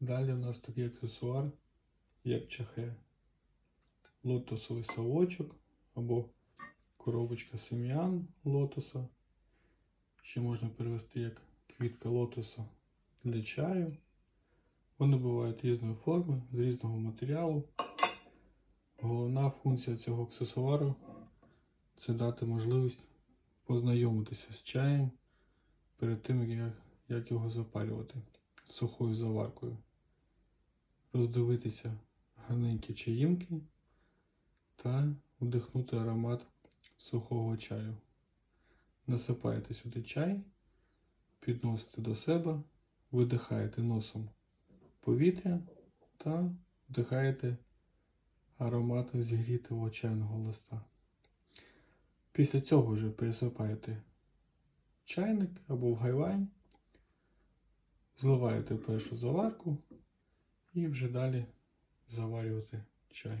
Далі у нас такий аксесуар, як чахе. Лотосовий совочок або коробочка сем'ян лотоса. Ще можна перевести як квітка лотоса для чаю. Вони бувають різної форми, з різного матеріалу. Головна функція цього аксесуару це дати можливість познайомитися з чаєм перед тим, як, його запалювати сухою заваркою. Роздивитися гарненькі чаїнки та вдихнути аромат сухого чаю. Насипаєте сюди чай, підносите до себе, видихаєте носом повітря та вдихаєте аромат зігрітого чайного листа. Після цього вже пересипаєте чайник або в гайвань, зливаєте першу заварку і вже далі заварювати чай.